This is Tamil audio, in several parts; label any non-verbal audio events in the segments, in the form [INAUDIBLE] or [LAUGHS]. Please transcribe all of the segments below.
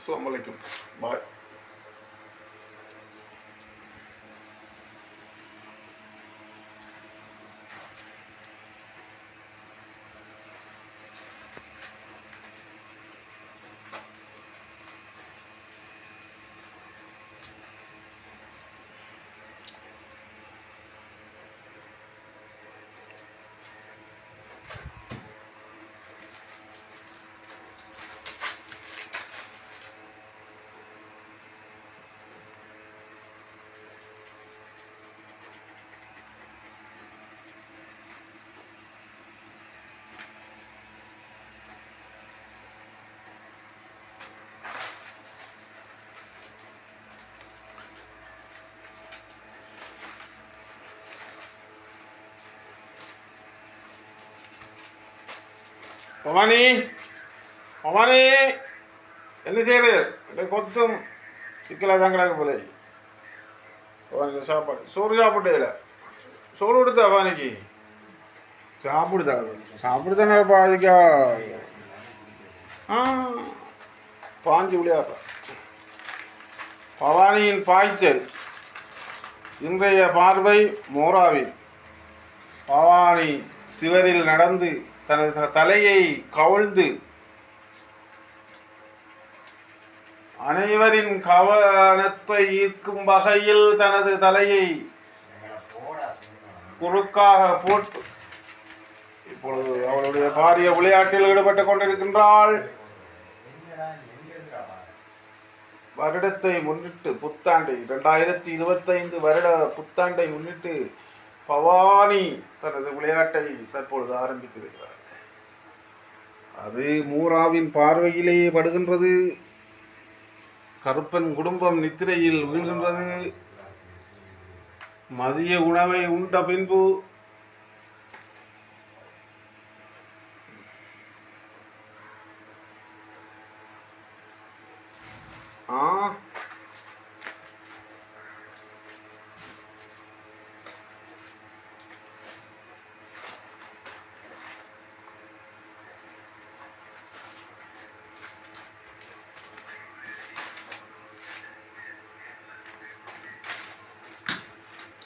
Assalamualaikum. Bye. பவானி பவானி என்ன செய்யறது? அப்படியே கொத்தும் சிக்கலாக தான் கிடக்கு போல. பவானி சாப்பாடு. சோறு சாப்பிட்டேல சோறு கொடுத்தா பவானிக்கு? சாப்பிடுதா? சாப்பிடுதானே பாதிக்கா ஆ பாஞ்சு விளையாடுற பவானியின் பாய்ச்சல் இன்றைய பார்வை மோராவில். பவானி சிவரில் நடந்து தனது தலையை கவிழ்ந்து அனைவரின் கவனத்தை ஈர்க்கும் வகையில் தனது தலையை குறுக்காக போட்டு இப்பொழுது அவளுடைய பாரிய விளையாட்டில் ஈடுபட்டுக் கொண்டிருக்கின்றாள். வருடத்தை முன்னிட்டு புத்தாண்டை இரண்டாயிரத்தி இருபத்தைந்து வருட புத்தாண்டை முன்னிட்டு பவானி தனது விளையாட்டை தற்பொழுது ஆரம்பித்திருக்கிறார் அது மூராவின் பார்வையிலேயே படுகின்றது. கருப்பன் குடும்பம் நித்திரையில் வீழ்கின்றது. மதிய உணவை உண்ட பின்பு ஆ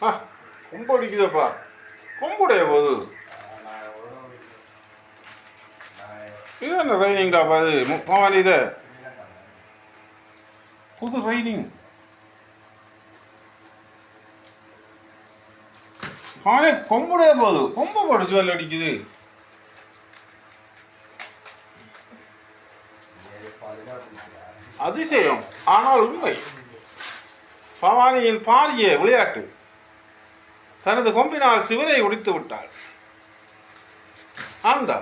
ஆ கொம்பு அடிக்குதப்பா கொம்புடைய போது. இது என்ன ரைனிங்டாப்பா இது? மு- பவானி இது புது ரைனிங் ஆனே கொம்புடைய போது. கொம்பு போட்டு சுவல் அடிக்குது. அதிசயம். ஆனால் உண்மை. பவானியின் பாரிய விளையாட்டு. தனது கொம்பினால் சிவரை உடைத்து விட்டாள். அந்த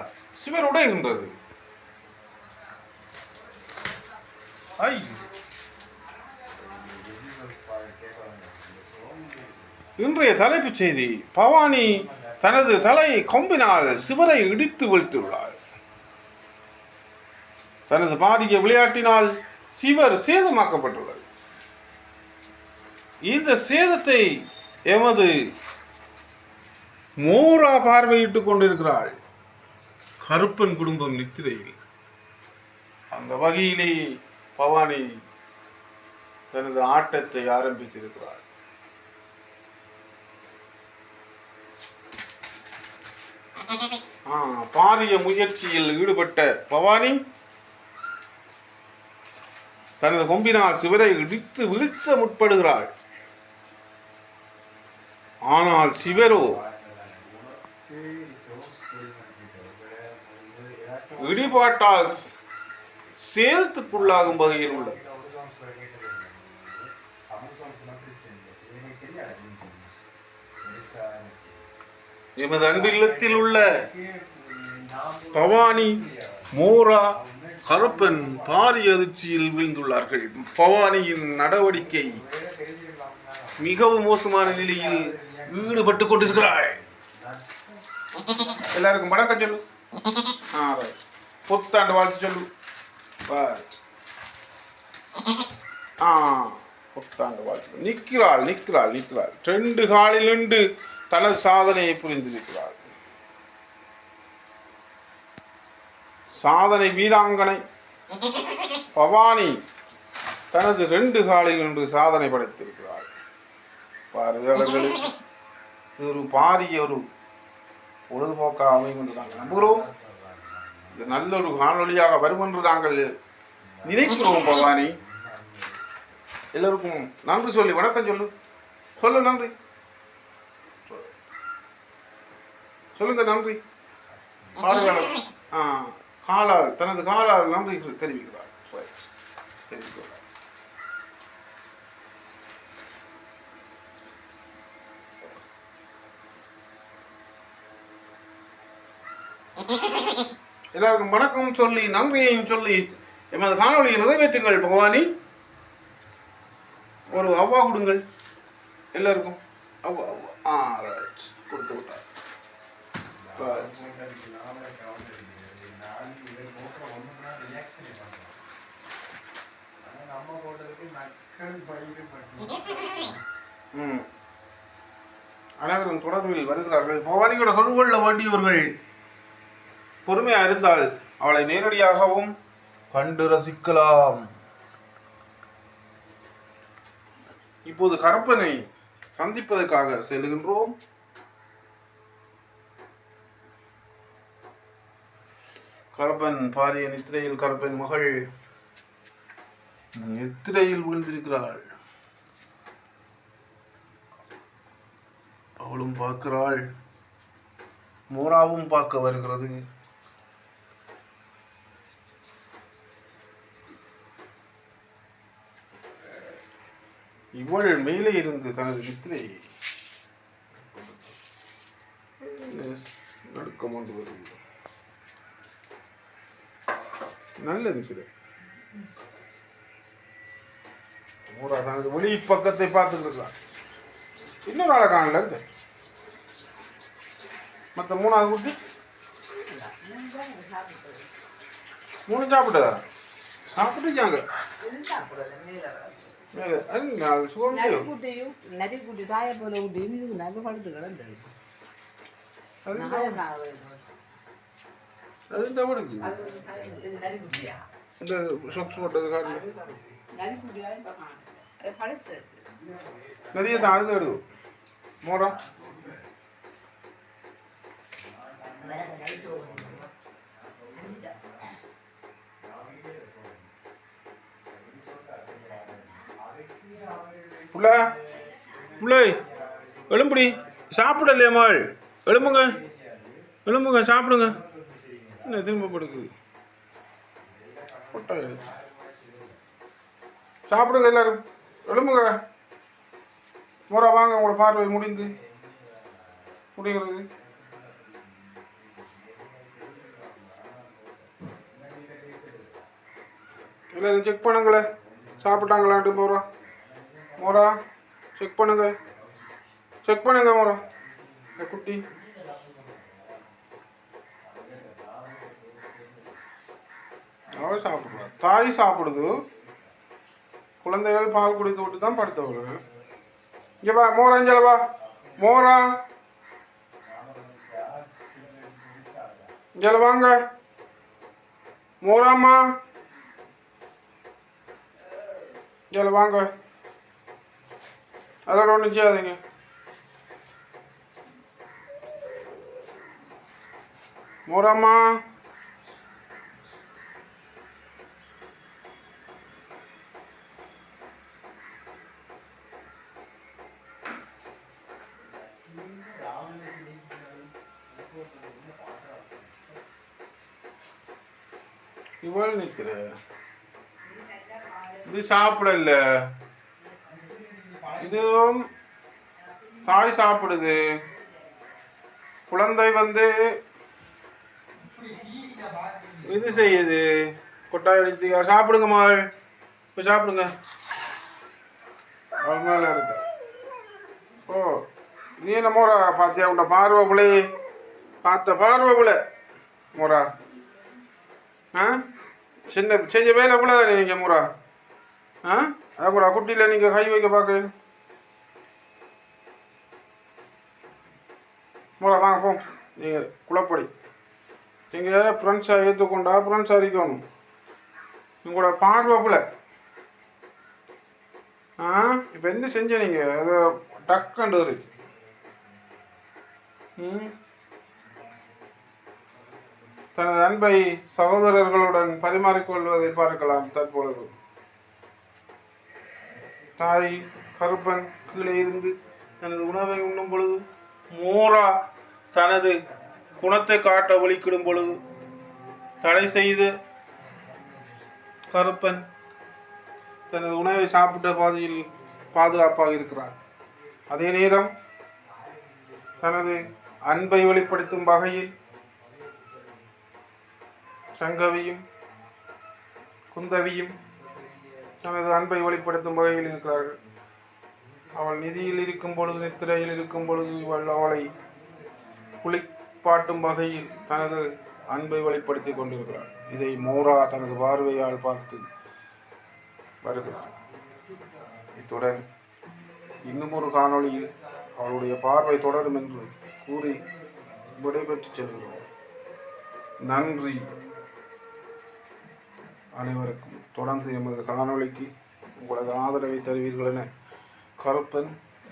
சிவர் உடைகின்றது. இன்றைய தலைப்புச் செய்தி பவானி தனது தலை கொம்பினால் சிவரை இடித்து வீழ்த்தியுள்ளாள். தனது பாடிய விளையாட்டினால் சிவர் சேதமாக்கப்பட்டுள்ளது. இந்த சேதத்தை எமது மோரா பார்வையிட்டு கொண்டிருக்கிறாள். கருப்பன் குடும்பம் நித்திரையில். அந்த வகையிலே பவானி தனது ஆட்டத்தை ஆரம்பித்திருக்கிறாள். பாரிய முயற்சியில் ஈடுபட்ட பவானி தனது கொம்பினால் சிவரை இடித்து வீழ்த்த முற்படுகிறாள். ஆனால் சிவரோ இடிபாட்டால் சேதத்துக்குள்ளாகும் வகையில் உள்ளது. எமது அன்பில்லத்தில் உள்ள பவானி மோரா கருப்பன் பாரிய அதிர்ச்சியில் வீழ்ந்துள்ளார்கள். பவானியின் நடவடிக்கை மிகவும் மோசமான நிலையில் ஈடுபட்டு கொண்டிருக்கிறாள். எல்லாருக்கும் வணக்கம் சொல்லு. ஆ ரைட் புத்தாண்டு வாழ்த்து சொல்லு. ஆ புத்தாண்டு வாழ்த்து நிற்கிறாள் நிற்கிறாள் நிற்கிறாள். ரெண்டு காலில் நின்று தனது சாதனையை புரிந்திருக்கிறாள் சாதனை வீராங்கனை. பவானி தனது ரெண்டு காலில் நின்று சாதனை படைத்திருக்கிறாள். பார்வையாளர்களே இது ஒரு பாரிய ஒரு பொழுதுபோக்காக அமையும் என்று நாங்கள் நம்புகிறோம். இது நல்ல ஒரு காணொலியாக வரும் என்று நாங்கள் நினைக்கிறோம் பவானி எல்லோருக்கும் நன்றி சொல்லி வணக்கம் சொல்லு. சொல்லு நன்றி. சொல்லுங்க நன்றி. பார்வையாளர் ஆ காலால் தனது காலால் நன்றி தெரிவிக்கிறார். சரி, தெரிவிக்கிறார். [LAUGHS] எல்லாருக்கும் வணக்கம் சொல்லி நன்றியையும் சொல்லி எமது காணொலியை நிறைவேற்றுங்கள். பகவானி ஒரு அவ்வா கொடுங்கள். எல்லாருக்கும் அவ்வா ஆ கொடுத்து விட்டார். அனைவரும் தொடர்பில் வருகிறார்கள். பவானியோட தொடர்பு கொள்ள வேண்டியவர்கள் பொறுமையாக இருந்தால் அவளை நேரடியாகவும் கண்டு ரசிக்கலாம். இப்போது கரப்பனை சந்திப்பதற்காக செல்கின்றோம். கரப்பன் பாரிய நித்திரையில் கரப்பன் மகள் நித்திரையில் விழுந்திருக்கிறாள். அவளும் பார்க்கிறாள். மோராவும் பார்க்க வருகிறது. இவள் மேலே இருந்து தனது வித்திரை நடுக்கம் கொண்டு வருகிறது. நல்ல நித்திரை. தனது ஒளி பக்கத்தை பார்த்துட்டு இருக்கான் இன்னொரு ஆளை காணல இருந்து மற்ற மூணாவது குட்டி? மூணு சாப்பிட்டதா? சாப்பிட்டுச்சாங்க மேலே அது நான் சுகம் நரிக்குட்டியும் நரிக்குட்டி தாயை போல குட்டியும் இதுக்கு நல்ல படுத்து கிடந்தது அது நாயை காண வேண்டும். அது டபுளுக்கு அது இது நரிக்குட்டியா இந்த சொக்ஸ் போட்டது காரணம் நரிக்குட்டியா இப்ப காணல. அது படுத்து நிறைய தான் அழுது எடுக்கும் புள்ள. புள்ளை எலும்புடி சாப்பிடலையம்மாள் எலும்புங்க எலும்புங்க சாப்பிடுங்க. என்ன திரும்ப படுக்குது? கொட்டாய் சாப்பிடுங்க எல்லாரும். எலும்புங்க முறை வாங்க உங்களோட பார்வை முடிந்து. முடிகிறது. எல்லாரும் செக் பண்ணுங்களேன் சாப்பிட்டாங்களான்ட்டு போகிறோம் மோரா செக் பண்ணுங்க. செக் பண்ணுங்க மோரா. இந்த குட்டி. அவள் சாப்பிடுவா தாய் சாப்பிடுது. குழந்தைகள் பால் குடித்து விட்டு தான் படுத்தவர்கள். இங்கே வா மோரா இங்கே மோரா. இங்கே வாங்க. மோராம்மா. இங்கே வாங்க. அதோட ஒன்றும் செய்யாதீங்க. மோரம்மா. இவள் நிற்கிற இது சாப்பிடல. இதுவும் தாய் சாப்பிடுது. குழந்தை வந்து இது செய்யுது. கொட்டாய் அடித்து சாப்பிடுங்க மகள். இப்போ சாப்பிடுங்க. அவள் மேலே இருக்கு. ஓ நீ என்ன மோரா? பார்த்தியா உண்ட பார்வை பிள்ளை பார்த்த பார்வை பிள்ளை மோரா. ஆ? சின்ன செஞ்ச வேலை புள்ள நீங்கள் மோரா? ஆ? அப்புறம் குட்டியில் நீங்கள் கை வைக்க பார்க்க முறை வாங்க. போ நீங்கள் குளப்படி நீங்கள் ஃப்ரெண்ட்ஸாக ஏற்றுக்கொண்டா ஃப்ரெண்ட்ஸாக இருக்கணும் உங்களோட பார்வைப்புல ஆ? இப்போ என்ன செஞ்ச நீங்கள் அதை டக்குண்டு இருந்துச்சு ம்? தனது அன்பை சகோதரர்களுடன் பரிமாறிக்கொள்வதை பார்க்கலாம் தற்பொழுது. தாய் கருப்பன் கீழே இருந்து தனது உணவை உண்ணும் பொழுது மோரா தனது குணத்தை காட்ட ஒளிக்கிடும் பொழுது தடை செய்து கருப்பன் தனது உணவை சாப்பிட்ட பாதையில் பாதுகாப்பாக இருக்கிறார். அதே நேரம் தனது அன்பை வெளிப்படுத்தும் வகையில் சங்கவியும் குந்தவியும் தனது அன்பை வெளிப்படுத்தும் வகையில் இருக்கிறார்கள். அவள் நிதியில் இருக்கும் பொழுது நித்திரையில் இருக்கும் பொழுது இவள் அவளை குளிப்பாட்டும் வகையில் தனது அன்பை வெளிப்படுத்தி கொண்டிருக்கிறார். இதை மோரா தனது பார்வையால் பார்த்து வருகிறார். இத்துடன் இன்னும் ஒரு காணொளியில் அவளுடைய பார்வை தொடரும் என்று கூறி விடைபெற்று செல்கிறோம். நன்றி. அனைவருக்கும் தொடர்ந்து எமது காணொளிக்கு உங்களது ஆதரவை தருவீர்கள் என கருப்பன்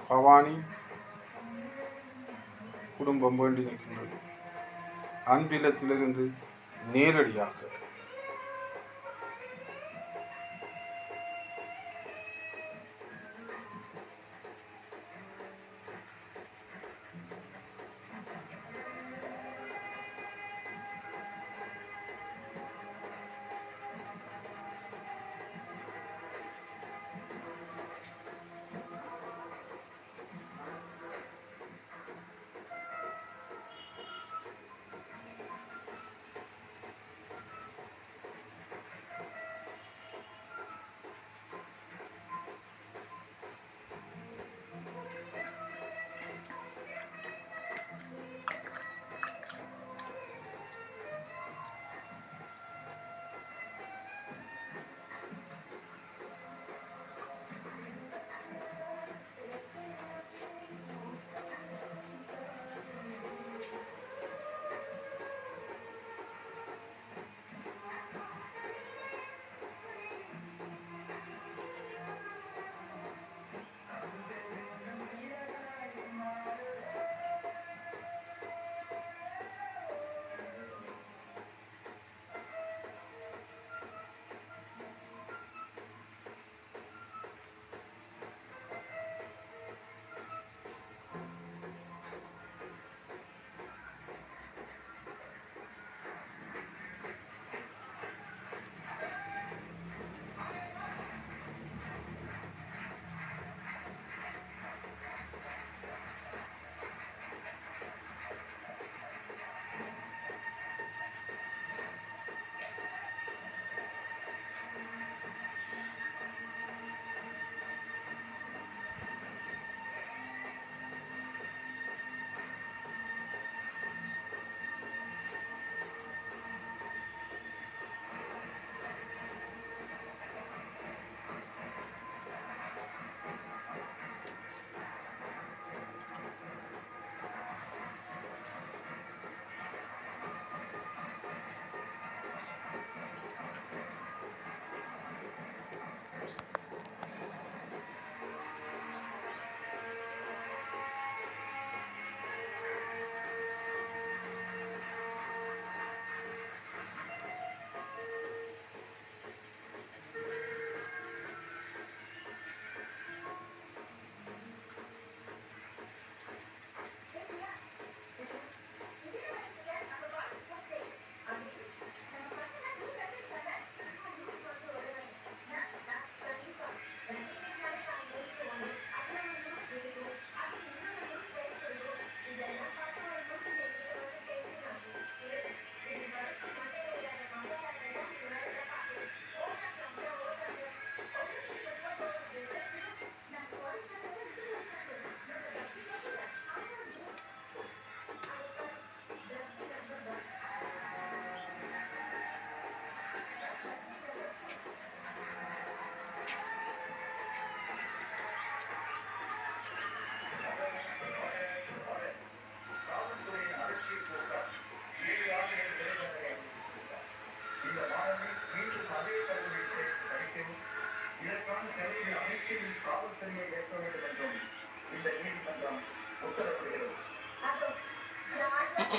பவானி குடும்பம் வேண்டி நிற்கின்றது. அன்பிலத்திலிருந்து நேரடியாக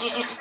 Yeah. [LAUGHS]